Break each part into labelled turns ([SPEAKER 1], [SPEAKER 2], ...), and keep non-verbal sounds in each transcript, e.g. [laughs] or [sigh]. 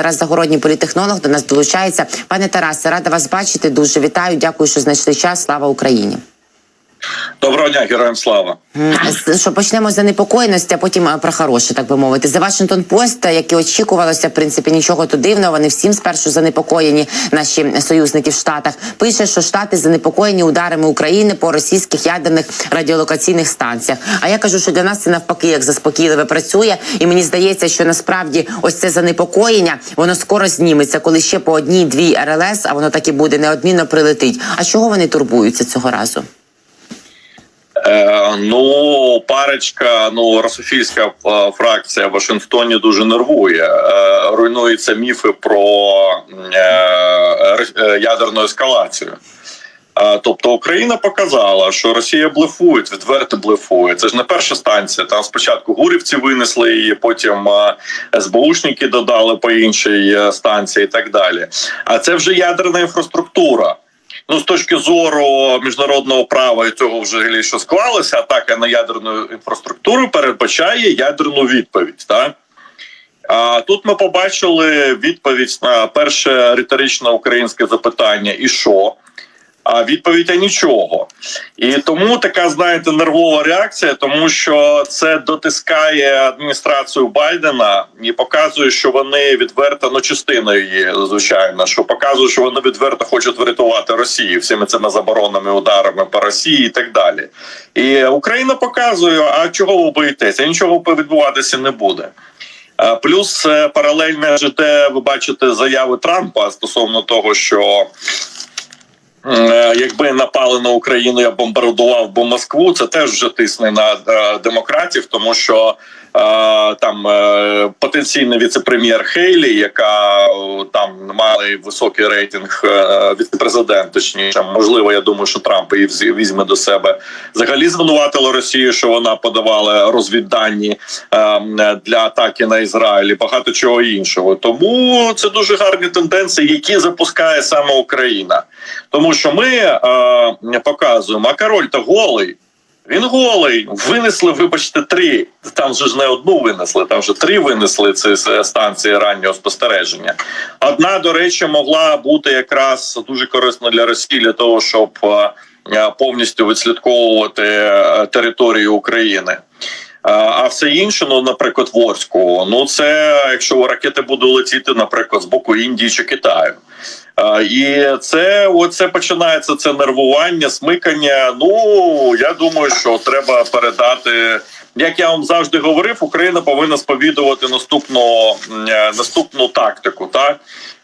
[SPEAKER 1] Тарас Загородній, політехнолог, до нас долучається. Пане Тарасе, рада вас бачити. Дуже вітаю. Дякую, що знайшли час. Слава Україні.
[SPEAKER 2] Доброго дня, героям слава.
[SPEAKER 1] Що почнемо з занепокоєності, а потім е, про хороше, так би мовити. За Вашингтон Пост, е, як і очікувалося, в принципі, нічого тут дивного. Вони всім спершу занепокоєні, наші союзники в Штатах. Пише, що Штати занепокоєні ударами України по російських ядерних радіолокаційних станціях. А я кажу, що для нас це навпаки як заспокійливе працює. І мені здається, що насправді ось це занепокоєння воно скоро зніметься, коли ще по одній-дві РЛС, а воно так і буде неодмінно прилетить. А чого вони турбуються цього разу?
[SPEAKER 2] Е, ну, парочка, ну рософільська е, фракція в Вашингтоні дуже нервує. Е, руйнуються міфи про ядерну ескалацію. Тобто Україна показала, що Росія блефує, відверто блефує. Це ж не перша станція. Там спочатку гурівці винесли її, потім СБУшники додали по іншій станції і так далі. А це вже ядерна інфраструктура. Ну, з точки зору міжнародного права і цього взагалі, що склалося, атака на ядерну інфраструктуру передбачає ядерну відповідь. Так? А тут ми побачили відповідь на перше риторичне українське запитання: і що? А відповідь а нічого. І тому така, знаєте, нервова реакція, тому що це дотискає адміністрацію Байдена і показує, що вони відверто, ну частиною є, звичайно, що показує, що вони відверто хочуть врятувати Росію всіми цими заборонами, ударами по Росії і так далі. І Україна показує, а чого ви боїтеся? Нічого відбуватися не буде. Плюс е, паралельно ЖД, ви бачите заяви Трампа стосовно того, що якби напали на Україну, я бомбардував би Москву. Це теж вже тисне на е, демократів, тому що е, там е, потенційний віцепрем'єр Хейлі, яка е, там мала високий рейтинг е, віцепрезидент, точніше, можливо, я думаю, що Трамп її візьме до себе. Взагалі звинуватила Росію, що вона подавала розвіддані е, для атаки на Ізраїль і багато чого іншого. Тому це дуже гарні тенденції, які запускає саме Україна. Тому що ми е, показуємо, а король то голий. Він голий. Винесли, вибачте, три. Там же ж не одну винесли, там вже три винесли ці станції раннього спостереження. Одна, до речі, могла бути якраз дуже корисна для Росії для того, щоб е, повністю відслідковувати е, територію України. А все інше, ну, наприклад, в Орську, ну це якщо ракети будуть летіти, наприклад, з боку Індії чи Китаю. І це оце починається це нервування, смикання. Ну я думаю, що треба передати. Як я вам завжди говорив, Україна повинна сповідувати наступну е, наступну тактику. Так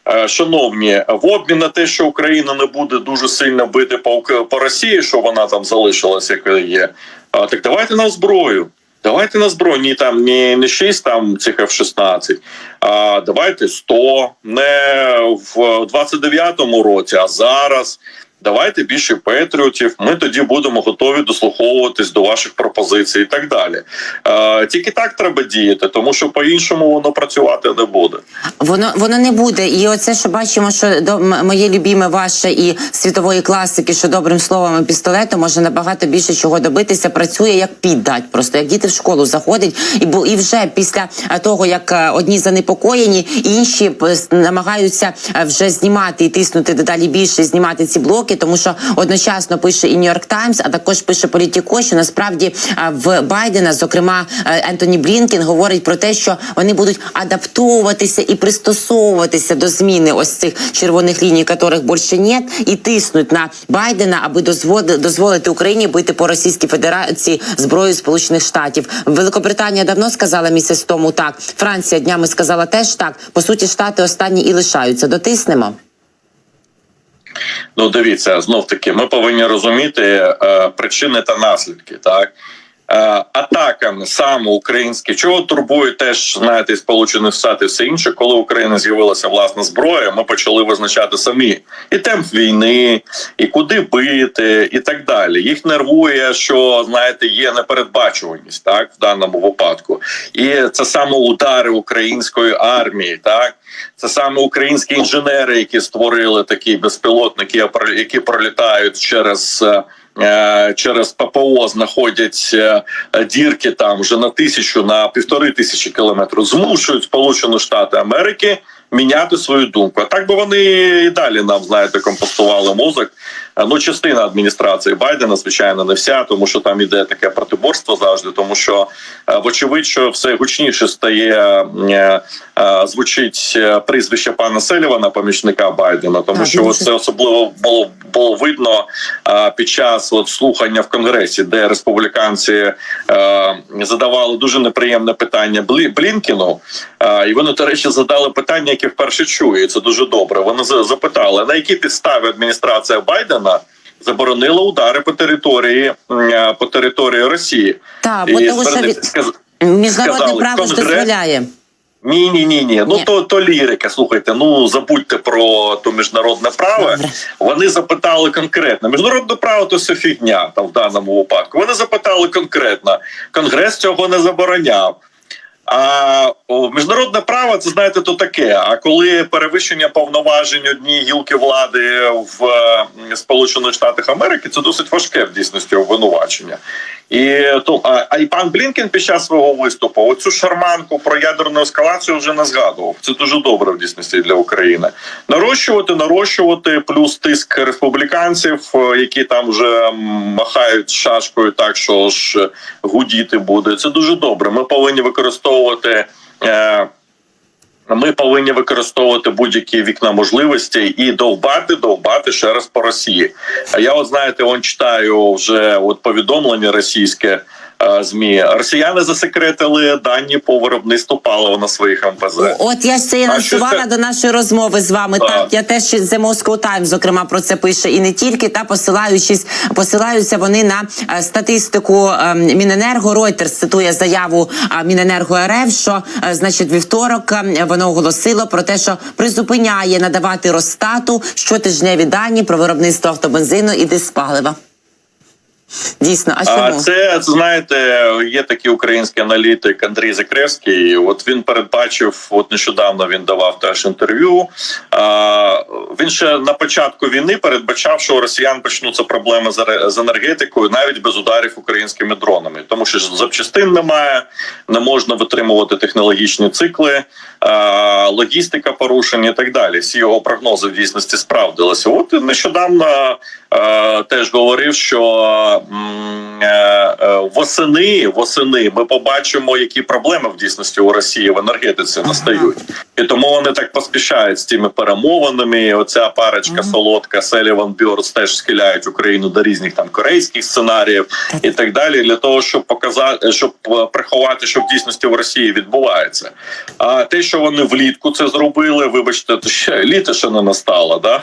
[SPEAKER 2] Е, шановні, в обмін на те, що Україна не буде дуже сильно бити по по Росії, що вона там залишилась, як є. Так давайте на зброю. Давайте на збройні там не, не 6 там цих F-16, а давайте 100, не в 29-му році, а зараз. Давайте більше патріотів. Ми тоді будемо готові дослуховуватись до ваших пропозицій і так далі. Е, тільки так треба діяти, тому що по-іншому воно працювати не буде.
[SPEAKER 1] Воно воно не буде. І оце, що бачимо, що до моє любіме ваше і світової класики, що добрим словом і пістолетом може набагато більше чого добитися. Працює як піддать, просто як діти в школу заходять, і бо і вже після е, того, як е, одні занепокоєні, інші намагаються е, вже знімати і тиснути дедалі більше, знімати ці блоки, тому що одночасно пише і Нью-Йорк Таймс, а також пише Політіко, що насправді в Байдена, зокрема е, Ентоні Блінкен, говорить про те, що вони будуть адаптовуватися і пристосовуватися до зміни ось цих червоних ліній, яких більше нет, і тиснуть на Байдена, аби дозволи- дозволити Україні бити по Російській Федерації зброю Сполучених Штатів. Великобританія давно сказала місяць тому так. Франція днями сказала теж так. По суті, штати останні і лишаються. Дотиснемо.
[SPEAKER 2] Ну, дивіться, знов таки, ми повинні розуміти е, причини та наслідки. Так е, атаками саме українські, чого турбує теж знаєте, і сполучених штатів все інше, коли в Україні з'явилася власна зброя, ми почали визначати самі і темп війни, і куди бити, і так далі. Їх нервує, що знаєте, є непередбачуваність так в даному випадку, і це саме удари української армії, так. Це саме українські інженери, які створили такі безпілотники, які пролітають через. Е, Через ППО знаходять е, дірки там вже на тисячу на півтори тисячі кілометрів, змушують Сполучені Штати Америки міняти свою думку. А так би вони і далі нам знаєте компостували мозок. Ну, частина адміністрації Байдена, звичайно, не вся, тому що там іде таке протиборство завжди, тому що вочевидь, що все гучніше стає е, звучить е, прізвище пана Селівана, помічника Байдена, тому
[SPEAKER 1] Так,
[SPEAKER 2] що це особливо було було видно під час от слухання в конгресі, де республіканці е, задавали дуже неприємне питання Блінкіну. І вони, до речі, задали питання, яке вперше і Це дуже добре. Вони запитали, на якій підставі адміністрація Байдена. Заборонила удари по території е, по території Росії.
[SPEAKER 1] Так, бо тому що від...
[SPEAKER 2] сказ-
[SPEAKER 1] міжнародне
[SPEAKER 2] сказали,
[SPEAKER 1] право
[SPEAKER 2] Конгрес-
[SPEAKER 1] дозволяє.
[SPEAKER 2] ні, ні, ні, ні. Ну то то лірика. Слухайте. Ну забудьте про то міжнародне право.
[SPEAKER 1] Добре.
[SPEAKER 2] Вони запитали конкретно. Міжнародне право то все фігня там в даному випадку. Вони запитали конкретно. Конгрес цього не забороняв. А о, міжнародне право це знаєте, то таке. А коли перевищення повноважень однієї гілки влади в Сполучених Штатах Америки, це досить важке в дійсності обвинувачення. І то а, а і пан Блінкен під час свого виступу оцю шарманку про ядерну ескалацію вже не згадував. Це дуже добре в дійсності для України. Нарощувати, нарощувати, плюс тиск республіканців, е, які там вже махають шашкою, так що ж гудіти буде. Це дуже добре. Ми повинні використовувати. Е, ми повинні використовувати будь-які вікна можливостей і довбати, довбати ще раз по Росії. А я, от знаєте, он читаю вже от повідомлення російське змі. Росіяни засекретили дані по виробництву палива на своїх МПЗ.
[SPEAKER 1] От я ж це і
[SPEAKER 2] А це?
[SPEAKER 1] до нашої розмови з вами.
[SPEAKER 2] Так.
[SPEAKER 1] Так, я теж The Moscow Times, зокрема, про це пише, і не тільки та посилаючись, посилаються вони на е, статистику е, Міненерго. Reuters цитує заяву е, Міненерго РФ, що е, значить вівторок е, воно оголосило про те, що призупиняє надавати Росстату щотижневі дані про виробництво автобензину і диспалива. Дійсно, а
[SPEAKER 2] А
[SPEAKER 1] чому?
[SPEAKER 2] це знаєте, є такий український аналітик Андрій Закревський. От він передбачив, от нещодавно він давав теж інтерв'ю. Він ще на початку війни передбачав, що у росіян почнуться проблеми з енергетикою навіть без ударів українськими дронами, тому що запчастин немає, не можна витримувати технологічні цикли, логістика порушення і так далі. Всі його прогнози в дійсності справдилися. От нещодавно теж говорив, що восени, восени ми побачимо, які проблеми в дійсності у Росії в енергетиці настають, і тому вони так поспішають з тими перемовинами. Оця парочка солодка Селіван Бьорс теж схиляють Україну до різних там корейських сценаріїв і так далі, для того, щоб показати, щоб е, приховати, що в дійсності в Росії відбувається. А те, що вони влітку це зробили, вибачте, то ще літо ще не настало. Да?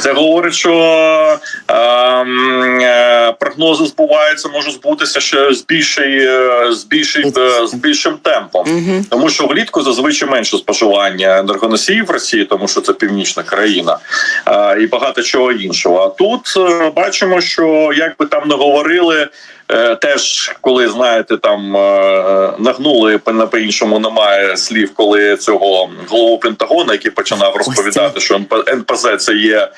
[SPEAKER 2] Це говорить, що ем, е, прогнози збуваються, можуть збутися ще з більший, е, з більший, е, з більшим темпом, тому що влітку зазвичай менше споживання енергоносіїв в Росії, тому що це північна країна, і багато чого іншого. А тут е, бачимо, що як би там не говорили. Теж коли знаєте, там нагнули по по іншому немає слів, коли цього голову Пентагону, який починав розповідати, що НП- НПЗ це є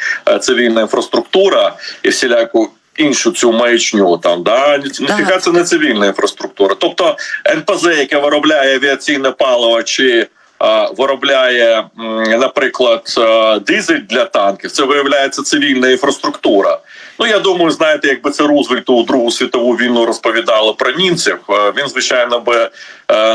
[SPEAKER 2] цивільна інфраструктура і всіляку. Іншу цю маячню там да ні- ніфіга це не цивільна інфраструктура. Тобто НПЗ, яке виробляє авіаційне паливо чи виробляє, наприклад, дизель для танків, це виявляється цивільна інфраструктура. Ну я думаю, знаєте, якби це Рузвельту у Другу світову війну розповідали про німців. Він звичайно би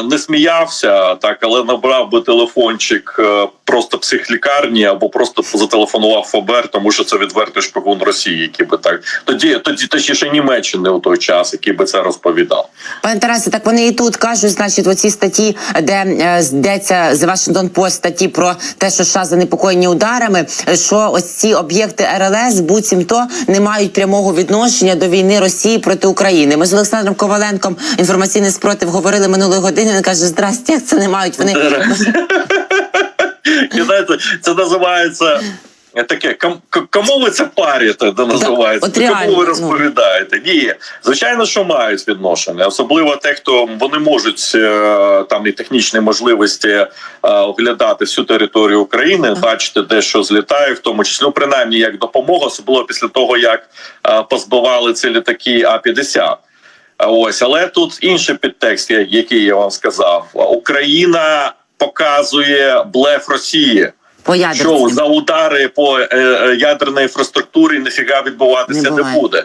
[SPEAKER 2] не сміявся, так але набрав би телефончик е, просто психлікарні або просто зателефонував ФБР, тому що це відвертий шпигун Росії, який би так тоді, тоді точніше Німеччини у той час, який би це розповідав.
[SPEAKER 1] Пане Тарасе, так вони і тут кажуть, значить, в оцій статті, де е, йдеться з Вашингтон Пост статті про те, що США занепокоєні ударами, е, що ось ці об'єкти РЛС буцімто не мають прямого відношення до війни Росії проти України. Ми з Олександром Коваленком інформаційний спротив говорили минулої години. Він каже: Здрасте, як це не мають вони.
[SPEAKER 2] Знаєте, [laughs] це називається. Таке ком- к- кому ви це парите, де називається?
[SPEAKER 1] от реально,
[SPEAKER 2] кому ви
[SPEAKER 1] ну.
[SPEAKER 2] розповідаєте? Ні, звичайно, що мають відношення, особливо те, хто вони можуть е, там і технічні можливості е, оглядати всю територію України, бачити, де що злітає, в тому числі ну, принаймні як допомога, особливо після того, як е, позбивали ці літаки А 50 Ось, але тут інший підтекст, який я вам сказав: Україна показує блеф Росії.
[SPEAKER 1] По
[SPEAKER 2] Що за удари по е, е, ядерній інфраструктурі ніфіга відбуватися
[SPEAKER 1] Не
[SPEAKER 2] не, буде.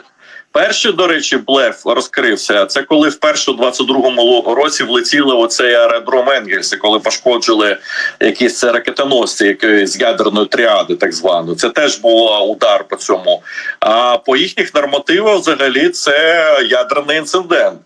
[SPEAKER 2] Перший, до речі, блеф розкрився. Це коли вперше у 22-му році влетіли оцей аеродром Енгельси, коли пошкоджили якісь ракетоносці, які з ядерної тріади, так званої. Це теж був удар по цьому. А по їхніх нормативах, взагалі, це ядерний інцидент.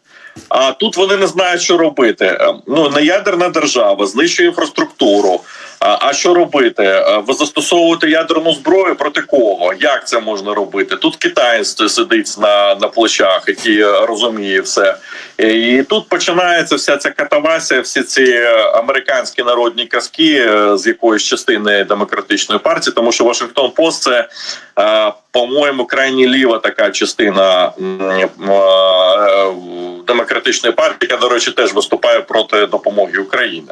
[SPEAKER 2] А тут вони не знають, що робити. Е, Ну не ядерна держава знищує інфраструктуру. А, а що робити? Ви застосовувати ядерну зброю проти кого? Як це можна робити? Тут Китай сидить на, на плечах, який е, розуміє все. І тут починається вся ця катавасія, всі ці американські народні казки е, з якоїсь частини демократичної партії, тому що Вашингтон Пост це. е, По-моєму, крайні ліва така частина демократичної партії, яка, до речі, теж виступає проти допомоги Україні.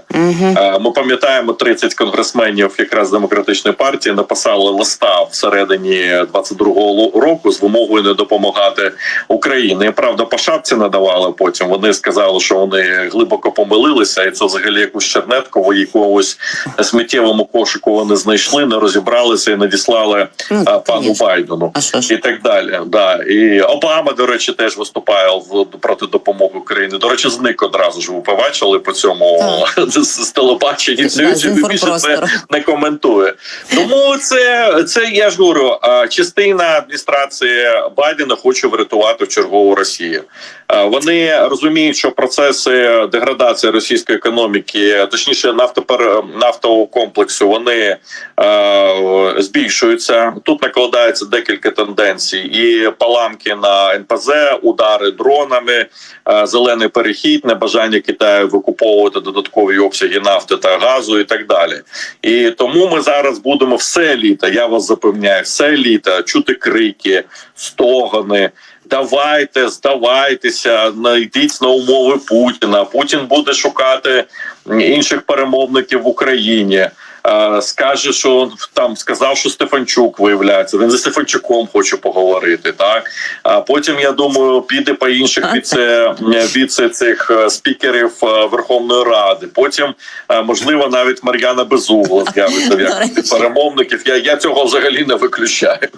[SPEAKER 2] Ми пам'ятаємо 30 конгресменів якраз демократичної партії написали листа всередині 22-го року з вимогою не допомагати Україні. І, правда, по шапці надавали потім. Вони сказали, що вони глибоко помилилися, і це взагалі якусь чернетку в якомусь сміттєвому кошику вони знайшли, не розібралися і надіслали
[SPEAKER 1] Ну,
[SPEAKER 2] е, пану
[SPEAKER 1] конечно.
[SPEAKER 2] Байдену
[SPEAKER 1] А що ж?
[SPEAKER 2] і так далі. Да. І Обама, до речі, теж виступає в проти допомоги Україні. До речі, зник одразу ж ви побачили по цьому [laughs] з, з телебачення. Більше це не коментує. Тому це, це я ж говорю, частина адміністрації Байдена хоче врятувати чергову Росію. Вони розуміють, що процеси деградації російської економіки, точніше, нафтопер нафтового комплексу, вони е, збільшуються. Тут накладається декілька тенденцій: і паламки на НПЗ, удари дронами, е, зелений перехід, небажання Китаю викуповувати додаткові обсяги нафти та газу і так далі. І тому ми зараз будемо все літо. Я вас запевняю, все літо чути крики, стогони. Давайте, здавайтеся, знайдіть на умови Путіна. Путін буде шукати інших перемовників в Україні. Е, Скаже, що там сказав, що Стефанчук виявляється. Він зі Стефанчуком хоче поговорити. Так а потім я думаю, піде по інших віце, віце цих е, спікерів е, Верховної Ради. Потім можливо навіть Мар'яна Безугла з'явиться в якості перемовників. Я, я цього взагалі не виключаю.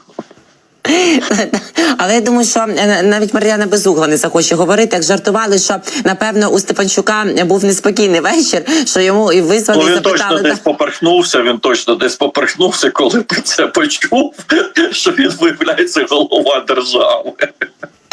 [SPEAKER 2] [laughs]
[SPEAKER 1] Але я думаю, що е, навіть Мар'яна Безугла не захоче говорити. Як жартували, що напевно у Степанчука був неспокійний вечір, що йому і визвали
[SPEAKER 2] Ну він
[SPEAKER 1] запитали, точно
[SPEAKER 2] десь поперхнувся. Він точно десь поперхнувся, коли це почув, [laughs] що він виявляється голова держави.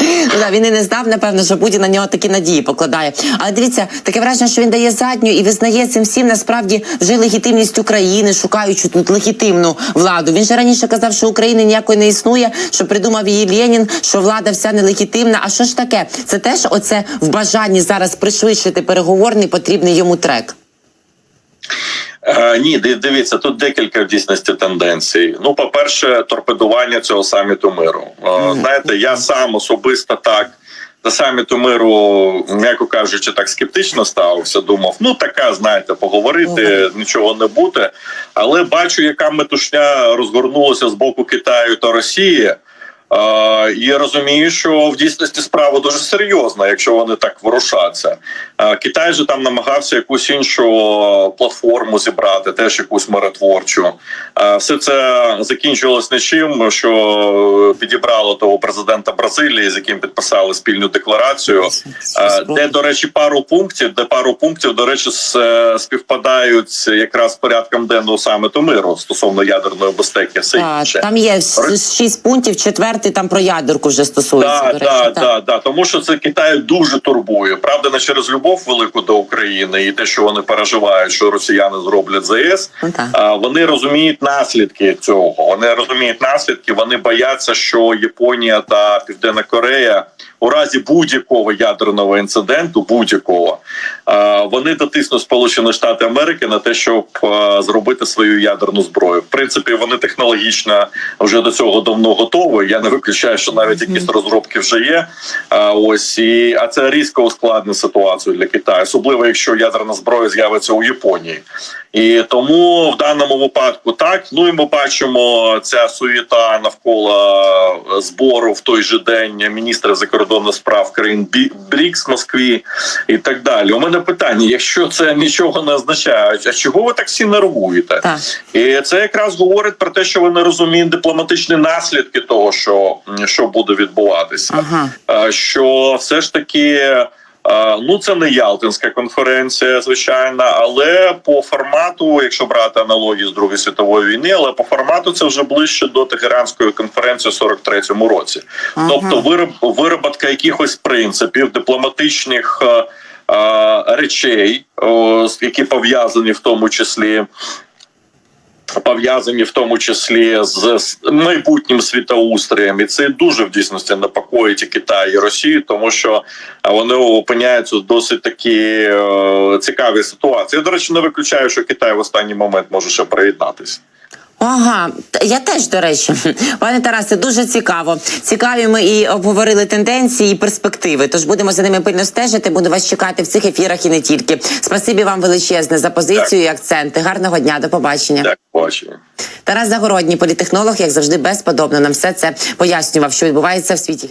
[SPEAKER 1] Ну, да, він і не знав, напевно, що Путін на нього такі надії покладає. Але дивіться, таке враження, що він дає задню і визнає цим всім насправді вже легітимність України, шукаючи тут легітимну владу. Він же раніше казав, що України ніякої не існує, що придумав її Ленін, що влада вся нелегітимна. А що ж таке? Це теж оце в бажанні зараз пришвидшити переговорний потрібний йому трек.
[SPEAKER 2] Е, ні, дивіться, тут декілька в дійсності тенденцій. Ну, по-перше, торпедування цього саміту миру. Е, Знаєте, я сам особисто так. До саміту миру, м'яко кажучи, так скептично ставився. Думав, ну така, знаєте, поговорити, нічого не буде. Але бачу, яка метушня розгорнулася з боку Китаю та Росії. І розумію, що в дійсності справа дуже серйозна, якщо вони так ворушаться. Китай же там намагався якусь іншу платформу зібрати, теж якусь миротворчу. Все це закінчилось нічим, що підібрало того президента Бразилії, з яким підписали спільну декларацію, де, до речі, пару пунктів, де пару пунктів, до речі, с- співпадають якраз порядком денного саміту миру стосовно ядерної безпеки. Все інше.
[SPEAKER 1] там є шість пунктів, четвертий там про ядерку вже стосується.
[SPEAKER 2] Да,
[SPEAKER 1] до речі,
[SPEAKER 2] да,
[SPEAKER 1] так.
[SPEAKER 2] так, да, тому що це Китай дуже турбує. Правда, не через любов велику до України і те, що вони переживають, що росіяни зроблять ЗС.
[SPEAKER 1] Ну.
[SPEAKER 2] А, вони розуміють наслідки цього. Вони розуміють наслідки. Вони бояться, що Японія та Південна Корея у разі будь-якого ядерного інциденту, будь-якого, вони дотиснуть Сполучені Штати Америки на те, щоб зробити свою ядерну зброю. В принципі, вони технологічно вже до цього давно готові. Я не виключаю, що навіть якісь розробки вже є. А, ось і а це різко ускладнить ситуацію для Китаю, особливо якщо ядерна зброя з'явиться у Японії. І тому в даному випадку так. Ну і ми бачимо ця суєта навколо збору в той же день міністра закордонних справ країн БРІКС Москві і так далі. У мене питання: якщо це нічого не означає, а чого ви так всі нервуєте?
[SPEAKER 1] Так.
[SPEAKER 2] І це якраз говорить про те, що ви не розумієте дипломатичні наслідки того, що, що буде відбуватися.
[SPEAKER 1] Ага.
[SPEAKER 2] Е, Що все ж таки. Ну, це не Ялтинська конференція, звичайно, але по формату, якщо брати аналогії з Другої світової війни, але по формату це вже ближче до Тегеранської конференції у 43-му році.
[SPEAKER 1] Ага.
[SPEAKER 2] Тобто, вироб, вироботка якихось принципів дипломатичних е, е, речей, о, які пов'язані в тому числі пов'язані в тому числі з майбутнім світоустроєм, і це дуже в дійсності непокоїть і Китай і Росію, тому що е, вони опиняються в досить такі е, цікаві ситуації. Я, до речі, не виключаю, що Китай в останній момент може ще приєднатися.
[SPEAKER 1] Ага, я теж до речі, [laughs] пане Тарасе, дуже цікаво. Цікаві ми і обговорили тенденції і перспективи. Тож будемо за ними пильно стежити. Буду вас чекати в цих ефірах і не тільки. Спасибі вам величезне за позицію і акценти. Гарного дня, до побачення.
[SPEAKER 2] Так, побачення.
[SPEAKER 1] Тарас Загородній, політехнолог, як завжди, безподобно нам все це пояснював, що відбувається в світі.